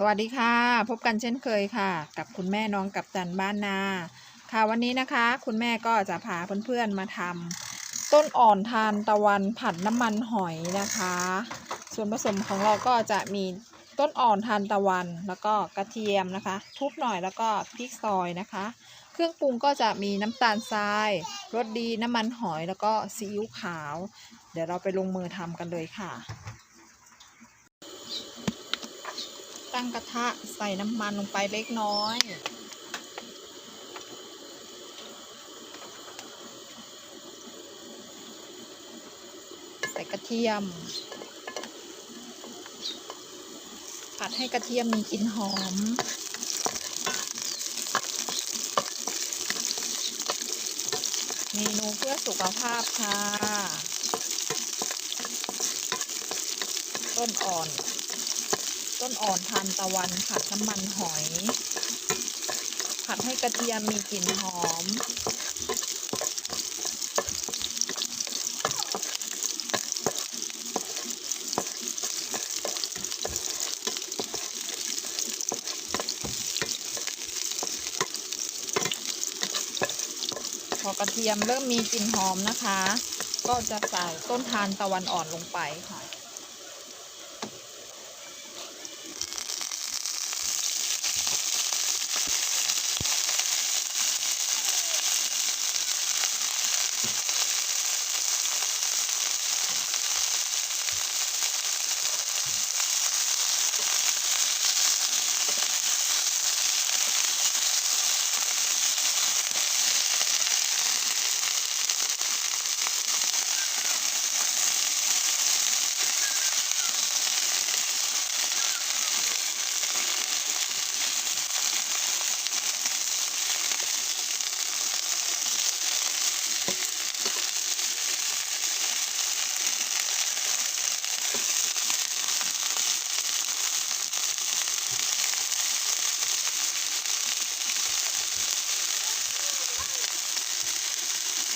สวัสดีค่ะ พบกันเช่นเคยค่ะ กับคุณแม่น้องกับตันบ้านนา ค่ะวันนี้นะคะ คุณแม่ก็จะพาเพื่อนๆมาทำต้นอ่อนทานตะวันผัดน้ำมันหอยนะคะ ส่วนผสมของเราก็จะมีต้นอ่อนทานตะวัน แล้วก็กระเทียมนะคะ ทุบหน่อยแล้วก็พริกซอยนะคะ เครื่องปรุงก็จะมีน้ำตาลทรายรสดีน้ำมันหอยแล้วก็ซีอิ๊วขาว เดี๋ยวเราไปลงมือทำกันเลยค่ะ ตั้งกระทะใส่น้ำมันลงไปเล็กน้อย ใส่กระเทียม ผัดให้กระเทียมมีกลิ่นหอม เมนูเพื่อสุขภาพค่ะ ต้นอ่อน ต้นอ่อนทานตะวันผัดน้ำมันหอย ผัดให้กระเทียมมีกลิ่นหอม พอกระเทียมเริ่มมีกลิ่นหอมนะคะ ก็จะใส่ต้นทานตะวันอ่อนลงไปค่ะ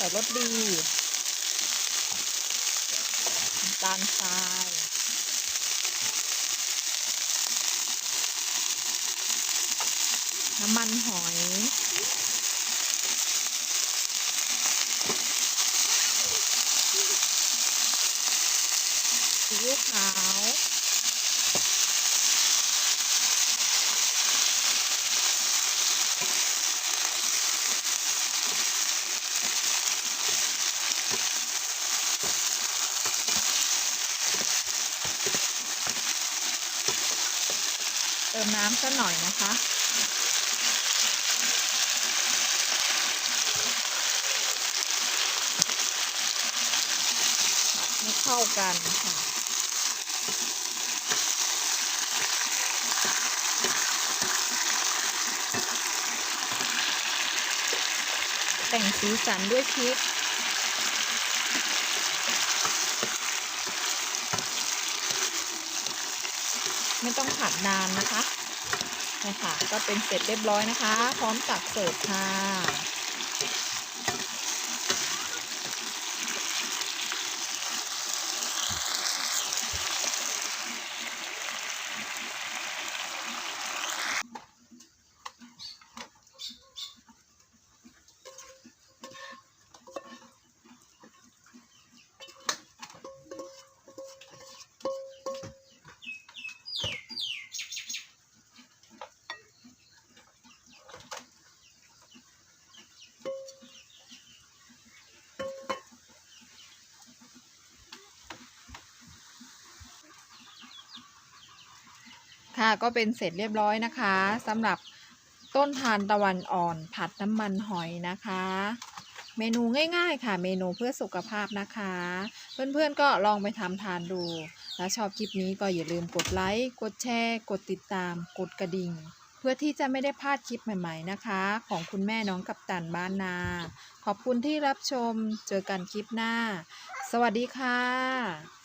ใส่รสดีน้ำตาลทรายน้ำมันหอยซีอิ๊วขาว น้ำสักหน่อยนะคะ ให้เข้ากันค่ะแต่งสีสันด้วยพริก ไม่ต้องผัดนานนะคะนะคะก็เป็นเสร็จเรียบร้อยนะคะ พร้อมตักเสิร์ฟค่ะ ค่ะก็เป็นเสร็จเรียบร้อยนะคะสำหรับต้นทานตะวันอ่อนผัดน้ำมันหอยนะคะ เมนูง่ายๆ ค่ะ เมนูเพื่อสุขภาพนะคะ เพื่อนๆก็ลองไปทำทานดู แล้วชอบคลิปนี้ก็อย่าลืมกดไลค์กดแชร์ กดติดตาม กดกระดิ่ง เพื่อที่จะไม่ได้พลาดคลิปใหม่ๆนะคะ ของคุณแม่น้องกับตันบ้านนา ขอบคุณที่รับชมเจอกันคลิปหน้า สวัสดีค่ะ